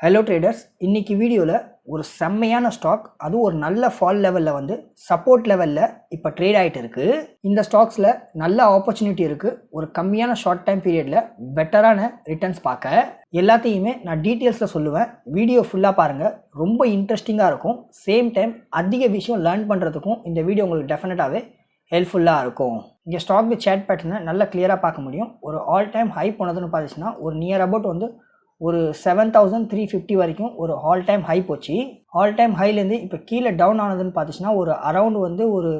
Hello traders இன்னைக்கு வீடியோவில் ஒரு செம்மையான ஸ்டாக் அதுவும் ஒரு நல்ல ஃபால் லெவலில் வந்து சப்போர்ட் லெவலில் இப்போ ட்ரேட் ஆகிட்டு இருக்குது இந்த ஸ்டாக்ஸில் நல்ல ஆப்பர்ச்சுனிட்டி இருக்குது ஒரு கம்மியான ஷார்ட் டைம் பீரியடில் பெட்டரான ரிட்டர்ன்ஸ் பார்க்க. எல்லாத்தையுமே நான் டீட்டெயில்ஸில் சொல்லுவேன். வீடியோ ஃபுல்லாக பாருங்கள் ரொம்ப இன்ட்ரெஸ்டிங்காக இருக்கும். சேம் டைம் அதிக விஷயம் லேர்ன் பண்ணுறதுக்கும் இந்த வீடியோ உங்களுக்கு டெஃபினட்டாகவே ஹெல்ப்ஃபுல்லாக இருக்கும். இங்கே ஸ்டாக் சேட் பேட்டர்னை நல்லா கிளியராக பார்க்க முடியும். ஒரு ஆல் டைம் ஹை போனதுன்னு பார்த்துச்சுன்னா ஒரு நியர் அபவுட் வந்து ஒரு செவன் தௌசண்ட் த்ரீ ஃபிஃப்டி வரைக்கும் ஒரு ஆல் டைம் ஹை போச்சு ஆல் டைம் ஹைலேருந்து இப்போ கீழே டவுன் ஆனதுன்னு பார்த்துச்சுன்னா ஒரு அரௌண்ட் வந்து ஒரு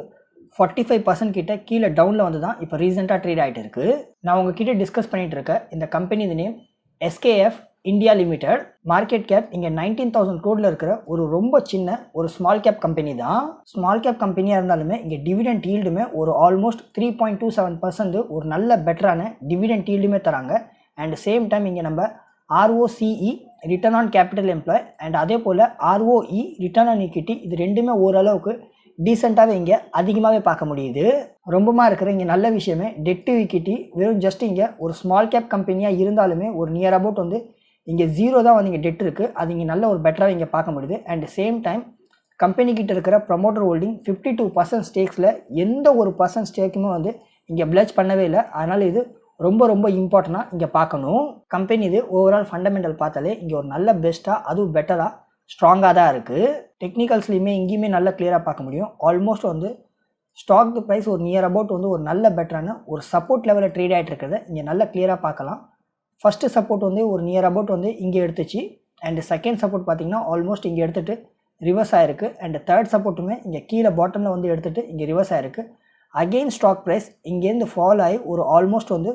ஃபார்ட்டி ஃபைவ் பர்சன்ட் கிட்ட கீழே டவுனில் வந்து தான் இப்போ ரீசெண்டாக ட்ரேட் ஆகிட்டு இருக்கு. நான் உங்ககிட்ட டிஸ்கஸ் பண்ணிகிட்டு இருக்கேன். இந்த கம்பெனி இது name SKF India limited market cap இங்கே நைன்டீன் தௌசண்ட் கோடில் இருக்கிற ஒரு ரொம்ப சின்ன ஒரு ஸ்மால் கேப் கம்பெனி தான். ஸ்மால் கேப் கம்பெனியாக இருந்தாலுமே இங்கே டிவிடெண்ட் ஈல்டுமே ஒரு almost three point two seven percent ஒரு நல்ல பெட்டரான டிவிடெண்ட் ஈல்டுமே தராங்க. அண்ட் சேம் டைம் இங்கே நம்ம ROCE return on capital employ and அதே போல் ஆர்ஓஇ ரிட்டர்ன் ஆன் ஈக்விட்டி இது ரெண்டுமே ஓரளவுக்கு டீசெண்டாகவே இங்கே அதிகமாகவே பார்க்க முடியுது. ரொம்பமாக இருக்கிற இங்கே நல்ல விஷயமே டெட்டு ஈக்விட்டி வெறும் ஜஸ்ட் இங்கே ஒரு ஸ்மால் கேப் கம்பெனியாக இருந்தாலுமே ஒரு நியர் அபவுட் வந்து இங்கே ஜீரோ தான் வந்து இங்கே டெட் இருக்குது அது இங்கே நல்ல ஒரு பெட்டராக இங்கே பார்க்க முடியுது. அண்ட் சேம் டைம் கம்பெனி கிட்ட இருக்கிற promoter holding fifty two percent ஸ்டேக்ஸில் எந்த ஒரு பர்சன்ட் ஸ்டேக்குமே வந்து இங்கே பிளச் பண்ணவே இல்லை. அதனால் இது ரொம்ப ரொம்ப இம்பார்ட்டண்ட்டாக இங்கே பார்க்கணும். கம்பெனி இது ஓவரால் ஃபண்டமெண்டல் பார்த்தாலே இங்கே ஒரு நல்ல பெஸ்ட்டாக அதுவும் பெட்டராக ஸ்ட்ராங்காக தான் இருக்குது டெக்னிக்கல்ஸ்லையுமே இங்கேயுமே நல்லா கிளியராக பார்க்க முடியும். ஆல்மோஸ்ட் வந்து ஸ்டாக் ப்ரைஸ் ஒரு நியர் அபவுட் வந்து ஒரு நல்ல பெட்டரான ஒரு சப்போர்ட் லெவலில் ட்ரேட் ஆகிட்டு இருக்கிறத இங்கே நல்லா கிளியராக பார்க்கலாம். ஃபஸ்ட்டு சப்போர்ட் வந்து ஒரு நியர் அபவுட் வந்து இங்கே எடுத்துச்சு. அண்ட் செகண்ட் சப்போர்ட் பார்த்தீங்கன்னா ஆல்மோஸ்ட் இங்கே எடுத்துகிட்டு ரிவர்ஸ் ஆயிருக்கு. அண்ட் தேர்ட் சப்போர்ட்டுமே இங்கே கீழே பாட்டமில் வந்து எடுத்துகிட்டு இங்கே ரிவர்ஸ் ஆயிருக்கு. அகெயின் ஸ்டாக் ப்ரைஸ் இங்கேருந்து ஃபால் ஆகி ஒரு ஆல்மோஸ்ட் வந்து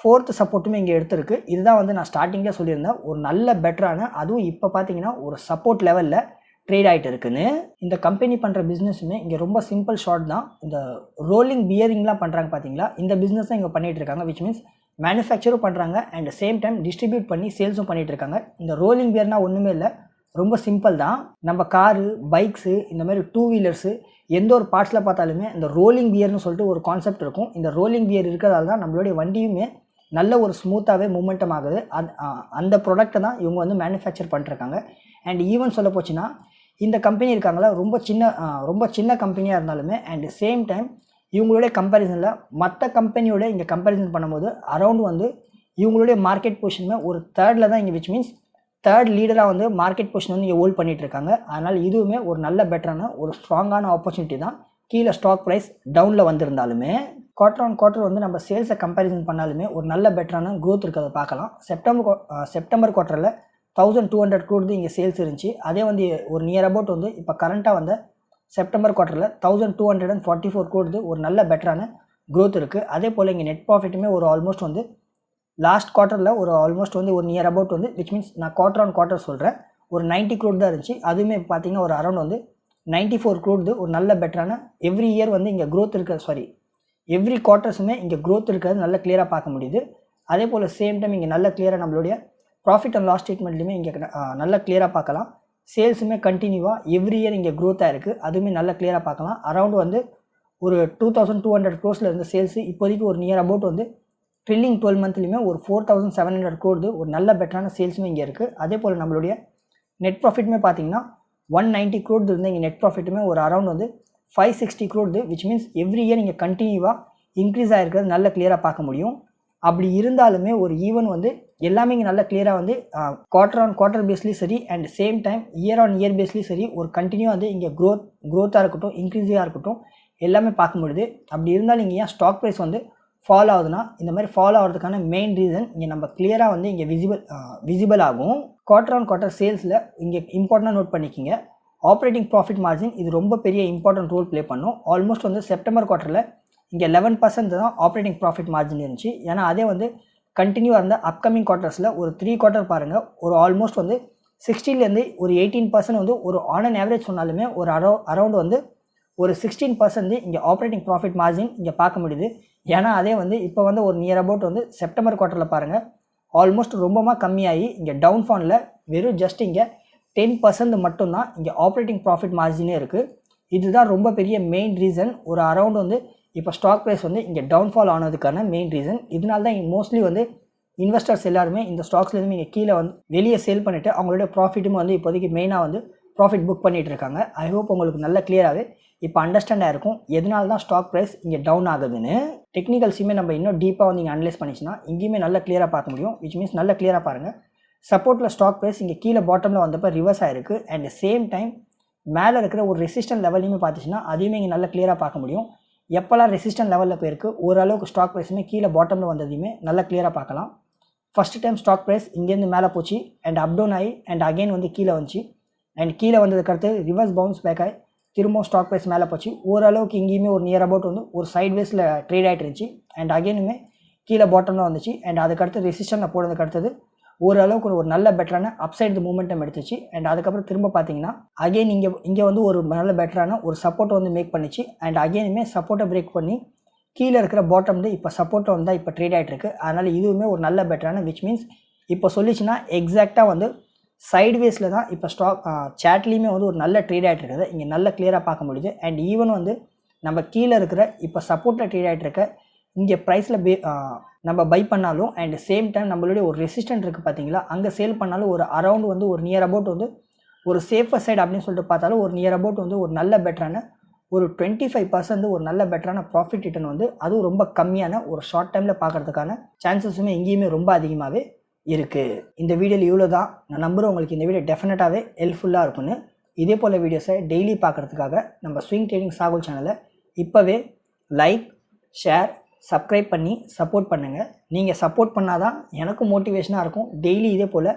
ஃபோர்த்து சப்போர்ட்டுமே இங்கே எடுத்திருக்கு. இதுதான் வந்து நான் ஸ்டார்டிங்கில் சொல்லியிருந்தேன். ஒரு நல்ல பெட்டரான அதுவும் இப்போ பார்த்தீங்கன்னா ஒரு சப்போர்ட் லெவலில் ட்ரேட் ஆகிட்டு இருக்குன்னு. இந்த கம்பெனி பண்ணுற பிஸ்னஸுமே இங்கே ரொம்ப சிம்பிள் ஷார்ட் தான். இந்த ரோலிங் பியரிங்லாம் பண்ணுறாங்க பார்த்தீங்களா இந்த பிஸ்னஸ் தான் இங்கே பண்ணிகிட்டு இருக்காங்க விச் மீன்ஸ் மேனுஃபேக்சரும் பண்ணுறாங்க அண்ட் சேம் டைம் டிஸ்ட்ரிபியூட் பண்ணி சேல்ஸும் பண்ணிகிட்டு இருக்காங்க. இந்த ரோலிங் பியர்னால் ஒன்றுமே இல்லை. ரொம்ப சிம்பிள் தான். நம்ம காரு பைக்ஸு இந்த மாதிரி டூ வீலர்ஸு எந்த ஒரு பார்ட்ஸில் பார்த்தாலுமே இந்த ரோலிங் பியர்னு சொல்லிட்டு ஒரு கான்செப்ட் இருக்கும். இந்த ரோலிங் பியர் இருக்கிறதால தான் நம்மளுடைய வண்டியுமே நல்ல ஒரு ஸ்மூத்தாகவே மூமெண்டம் ஆகுது. அது அந்த ப்ராடக்ட்டை தான் இவங்க வந்து மேனுஃபேக்சர் பண்ணிருக்காங்க அண்ட் ஈவன் சொல்ல போச்சுன்னா இந்த கம்பெனி இருக்காங்களா ரொம்ப சின்ன ரொம்ப சின்ன கம்பெனியாக இருந்தாலுமே அண்ட் சேம் டைம் இவங்களுடைய கம்பேரிசனில் மற்ற கம்பெனியோட இங்கே கம்பேரிசன் பண்ணும்போது அரௌண்ட் வந்து இவங்களுடைய மார்க்கெட் பொசிஷனுமே ஒரு தேர்டில் தான் இங்கே விச் மீன்ஸ் தேர்ட் லீடராக வந்து மார்க்கெட் பொசிஷன் வந்து இங்கே ஹோல்ட் பண்ணிகிட்டு இருக்காங்க அதனால் இதுவுமே ஒரு நல்ல பெட்டரான ஒரு ஸ்ட்ராங்கான ஆப்பர்ச்சுனிட்டி தான். கீழே ஸ்டாக் ப்ரைஸ் டவுனில் வந்திருந்தாலுமே குவார்டர் ஆன் குவார்டர் வந்து நம்ம சேல்ஸை கம்பேரிசன் பண்ணாலுமே ஒரு நல்ல பெட்டரான க்ரோத் இருக்கிறத பார்க்கலாம். செப்டம்பர் செப்டம்பர் குவார்ட்டரில் தௌசண்ட் டூ ஹண்ட்ரட் க்ரோடு இங்கே சேல்ஸ் இருந்துச்சு. அதே வந்து ஒரு நியர் அபவுட் வந்து இப்போ கரண்ட்டாக வந்த September குவார்ட்டரில் thousand two hundred and forty four crore ஒரு நல்ல பெட்டரான க்ரோத் இருக்குது அதே போல் இங்கே நெட் ப்ராஃபிட்டுமே ஒரு ஆல்மோஸ்ட் வந்து லாஸ்ட் குவார்ட்டரில் ஒரு ஆல்மோஸ்ட் வந்து ஒரு நியர் அபவுட் வந்து விச் மீன்ஸ் நான் குவார்டர் ஆன் குவார்ட்டர் சொல்கிறேன் ஒரு நைன்ட்டி க்ரோட் தான் இருந்துச்சு. அதுவுமே பார்த்தீங்கன்னா ஒரு அரௌண்ட் வந்து நைன்ட்டி ஃபோர் க்ரோடு ஒரு நல்ல பெட்டரான எவ்ரி இயர் வந்து இங்கே க்ரோத் இருக்க. சாரி எவ்ரி குவார்ட்டர்ஸுமே இங்கே க்ரோத் இருக்கிறது நல்லா கிளியராக பார்க்க முடியுது. அதே போல் சேம் டைம் இங்கே நல்ல கிளியராக நம்மளுடைய ப்ராஃபிட் அண்ட் லாஸ் ஸ்டேட்மெண்ட்லையுமே இங்கே நல்லா கிளியராக பார்க்கலாம். சேல்ஸுமே கண்டினியூவாக எவ்ரி இயர் இங்கே க்ரோத்தாக இருக்குது அதுவுமே நல்லா கிளியராக பார்க்கலாம். அரௌண்ட் வந்து ஒரு டூ தௌசண்ட் டூ ஹண்ட்ரட் க்ரோஸில் இருந்த சேல்ஸு இப்போதைக்கு ஒரு நியர் அபவுட் வந்து ட்ரில்லிங் டுவெல் மந்த்லையுமே ஒரு four thousand seven hundred crore ஒரு நல்ல பெட்டரான சேல்ஸுமே இங்கே இருக்குது அதே போல் நம்மளுடைய நெட் ப்ராஃபிட்டுமே பார்த்தீங்கன்னா ஒன் நைன்ட்டி க்ரோட் இருந்து இங்கே நெட் ப்ராஃபிட்டுமே ஒரு அரௌண்ட் வந்து five sixty crore which means every year நீங்கள் கண்டினியூவாக இன்க்ரீஸ் ஆகிருக்கிறது நல்ல கிளியராக பார்க்க முடியும். அப்படி இருந்தாலுமே ஒரு ஈவன் வந்து எல்லாமே இங்கே நல்ல கிளியராக வந்து குவார்டர் ஆன் குவார்டர் பேஸ்லேயும் சரி and same time year on year பேஸ்லேயும் சரி ஒரு கண்டினியூ வந்து இங்கே க்ரோத் க்ரோத்தாக இருக்கட்டும் இன்க்ரீஸாக இருக்கட்டும் எல்லாமே பார்க்க முடியுது. அப்படி இருந்தாலும் இங்கே ஏன் ஸ்டாக் ப்ரைஸ் வந்து ஃபாலோ ஆகுதுன்னா இந்த மாதிரி ஃபாலோ ஆகிறதுக்கான மெயின் ரீசன் இங்கே நம்ம கிளியராக வந்து இங்கே விசிபிள் விசிபிள் ஆகும். குவார்டர் ஆன் குவார்டர் சேல்ஸில் இங்கே இம்பார்ட்டண்டாக நோட் பண்ணிக்கிங்க. ஆப்ரேட்டிங் ப்ராஃபிட் மார்ஜின் இது ரொம்ப பெரிய இம்பார்ட்டன்ட் ரோல் ப்ளே பண்ணும். ஆல்மோஸ்ட் வந்து செப்டம்பர் குவார்ட்டரில் இங்கே லெவன் பர்சன்ட் தான் ஆப்ரேட்டிங் ப்ராஃபிட் மார்ஜின் இருந்துச்சு. ஏன்னா அதே வந்து கண்டினியூவாக இருந்த அப்கமிங் குவார்ட்டர்ஸில் ஒரு த்ரீ குவார்ட்டர் பாருங்கள் ஒரு ஆல்மோஸ்ட் வந்து சிக்ஸ்டீன்லேருந்து ஒரு எயிட்டீன் பர்சன்ட் வந்து ஒரு ஆன் அண்ட் ஆவரேஜ் சொன்னாலுமே ஒரு அரௌ அரௌண்ட் வந்து ஒரு சிக்ஸ்டீன் பர்சன்ட் இங்கே ஆப்ரேட்டிங் ப்ராஃபிட் மார்ஜின் இங்கே பார்க்க முடியுது. ஏன்னா அதே வந்து இப்போ வந்து ஒரு நியர் அபவுட் வந்து செப்டம்பர் குவார்ட்டரில் பாருங்கள் ஆல்மோஸ்ட் ரொம்பமாக கம்மியாகி இங்கே டவுன் ஃபானில் வெறும் ஜஸ்ட் இங்கே டென் பர்சன்ட் மட்டும்தான் இங்கே ஆப்ரேட்டிங் ப்ராஃபிட் மார்ஜினே இருக்குது இதுதான் ரொம்ப பெரிய மெயின் ரீசன் ஒரு அரௌண்ட் வந்து இப்போ ஸ்டாக் ப்ரைஸ் வந்து இங்கே டவுன்ஃபால் ஆனதுக்கான மெயின் ரீசன் இதனால தான் மோஸ்ட்லி வந்து இன்வெஸ்டர்ஸ் எல்லாருமே இந்த ஸ்டாக்ஸ்லேருந்து நீங்கள் கீழே வந்து வெளியே சேல் பண்ணிவிட்டு அவங்களுடைய ப்ராஃபிட்டும் வந்து இப்போதைக்கு மெயினாக வந்து ப்ராஃபிட் புக் பண்ணிகிட்டு இருக்காங்க. ஐ ஹோப் உங்களுக்கு நல்ல கிளியராகவே இப்போ அண்டர்ஸ்டாண்ட் ஆகிருக்கும் எதனால தான் ஸ்டாக் ப்ரைஸ் இங்கே டவுன் ஆகுதுன்னு. டெக்னிக்கல்ஸுமே நம்ம இன்னும் டீப்பாக வந்து இங்கே அனலைஸ் பண்ணிச்சுன்னா இங்கேயுமே நல்ல கிளியராக பார்க்க முடியும். விச் மீன்ஸ் நல்ல கிளியராக பாருங்கள் சப்போர்ட்டில் ஸ்டாக் ப்ரைஸ் இங்கே கீழே பாட்டமில் வந்தப்போ ரிவர்ஸ் ஆகிருக்கு அண்ட் சேம் டைம் மேலே இருக்கிற ஒரு ரெசிஸ்டன்ட் லெவலையுமே பார்த்துச்சுன்னா அதையுமே இங்கே நல்லா கிளியராக பார்க்க முடியும். எப்போல்லாம் ரெசிஸ்டன்ட் லெவலில் போயிருக்கு ஓரளவுக்கு ஸ்டாக் ப்ரைஸுமே கீழே பாட்டமில் வந்ததையுமே நல்லா கிளியராக பார்க்கலாம். ஃபஸ்ட்டு டைம் ஸ்டாக் ப்ரைஸ் இங்கேருந்து மேலே போச்சு அண்ட் அப் டவுன் ஆகி அண்ட் அகைன் வந்து கீழே வந்துச்சு. அண்ட் கீழே வந்ததுக்கு அடுத்து ரிவர்ஸ் பவுன்ஸ் பேக் ஆகி திரும்பவும் ஸ்டாக் ப்ரைஸ் மேலே போச்சு. ஓரளவுக்கு இங்கேயுமே ஒரு நியர் அபவுட் வந்து ஒரு சைட் வேஸில் ட்ரேட் ஆகிட்டு இருந்துச்சு. அண்ட் அகைனுமே கீழே பாட்டமில் வந்துச்சு. அண்ட் அதுக்கடுத்து ரெசிஸ்டனில் போனதுக்கு அடுத்தது ஓரளவுக்கு ஒரு நல்ல பெட்டரான அப்சைடு மூமெண்டம் எடுத்துச்சு. அண்ட் அதுக்கப்புறம் திரும்ப பார்த்தீங்கன்னா அகைன் இங்கே இங்கே வந்து ஒரு நல்ல பெட்டரான ஒரு சப்போர்ட்டை வந்து மேக் பண்ணிச்சு. அண்ட் அகைனுமே சப்போர்ட்டை பிரேக் பண்ணி கீழே இருக்கிற பாட்டம் வந்து இப்போ சப்போர்ட்டை வந்து இப்போ ட்ரேட் ஆகிட்டு இருக்கு. அதனால் இதுவுமே ஒரு நல்ல பெட்டரான விச் மீன்ஸ் இப்போ சொல்லிச்சுன்னா எக்ஸாக்டாக வந்து சைட்வேஸில் தான் இப்போ ஸ்டாக் சேட்லேயுமே வந்து ஒரு நல்ல ட்ரேட் ஆகிட்டு இருக்குது. இங்கே நல்ல கிளியராக பார்க்க முடியுது. அண்ட் ஈவன் வந்து நம்ம கீழே இருக்கிற இப்போ சப்போர்ட்டில் ட்ரேட் ஆகிட்டு இருக்க இங்கே ப்ரைஸில் பே நம்ம பை பண்ணாலும் அண்ட் சேம் டைம் நம்மளுடைய ஒரு ரெசிஸ்டன்ட் இருக்குது பார்த்தீங்களா அங்கே சேல் பண்ணாலும் ஒரு அரவுண்ட் வந்து ஒரு நியர் அபவுட் வந்து ஒரு சேஃபர் சைடு அப்படின்னு சொல்லிட்டு பார்த்தாலும் ஒரு நியர் அபவுட் வந்து ஒரு நல்ல பெட்டரான ஒரு டுவெண்ட்டி ஃபைவ் பர்சன்ட் ஒரு நல்ல பெட்டரான ப்ராஃபிட் ரிட்டர்ன் வந்து அதுவும் ரொம்ப கம்மியான ஒரு ஷார்ட் டைமில் பார்க்குறதுக்கான சான்சஸுமே எங்கேயுமே ரொம்ப அதிகமாகவே இருக்குது இந்த வீடியோவில் இவ்வளோ தான் நான் நம்புகிறேன் உங்களுக்கு இந்த வீடியோ டெஃபினட்டாகவே ஹெல்ப்ஃபுல்லாக இருக்கும்னு. இதே போல் வீடியோஸை டெய்லி பார்க்குறதுக்காக நம்ம ஸ்விங் ட்ரேடிங் சாகுல் சேனலை இப்போவே லைக் ஷேர் சப்ஸ்கிரைப் பண்ணி சப்போர்ட் பண்ணுங்கள் நீங்கள் சப்போர்ட் பண்ணால் தான் எனக்கும் மோட்டிவேஷனாக இருக்கும். டெய்லி இதே போல்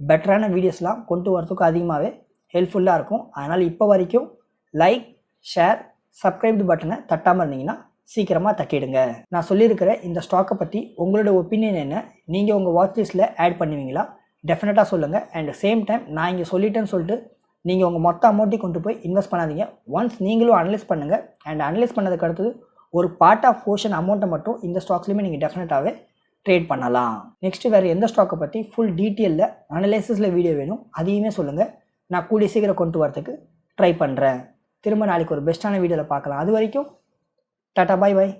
பெட்டரான வீடியோஸ்லாம் கொண்டு வரதுக்கு அதிகமாகவே ஹெல்ப்ஃபுல்லாக இருக்கும். அதனால் இப்போ வரைக்கும் லைக் ஷேர் சப்ஸ்கிரைப் பட்டனை தட்டாமல் இருந்தீங்கன்னா சீக்கிரமாக தட்டிடுங்க. நான் சொல்லியிருக்கிற இந்த ஸ்டாக்கை பற்றி உங்களோட ஒப்பீனியன் என்ன? நீங்கள் உங்கள் வாட்ச் லிஸ்ட்டில் ஆட் பண்ணுவீங்களா? டெஃபினட்டாக சொல்லுங்கள் அண்ட் சேம் டைம் நான் இங்கே சொல்லிட்டேன்னு சொல்லிட்டு நீங்கள் உங்கள் மொத்த அமௌண்ட்டையும் கொண்டு போய் இன்வெஸ்ட் பண்ணாதீங்க. ஒன்ஸ் நீங்களும் அனலைஸ் பண்ணுங்கள் அண்ட் அனலைஸ் பண்ணதுக்கு அடுத்தது ஒரு பார்ட் ஆஃப் போர்ஷன் அமௌண்ட்டை மட்டும் இந்த ஸ்டாக்ஸ்லையுமே நீங்கள் டெஃபினட்டாகவே ட்ரேட் பண்ணலாம். நெக்ஸ்ட்டு வேறு எந்த ஸ்டாக்கை பற்றி ஃபுல் டீட்டெயிலில் அனலைசிஸில் வீடியோ வேணும் அதையுமே சொல்லுங்கள் நான் கூடிய சீக்கிரம் கொண்டு வரதுக்கு ட்ரை பண்ணுறேன் திரும்ப நாளைக்கு ஒரு பெஸ்ட்டான வீடியோவில் பார்க்கலாம். அது வரைக்கும் டாட்டா பாய் பாய்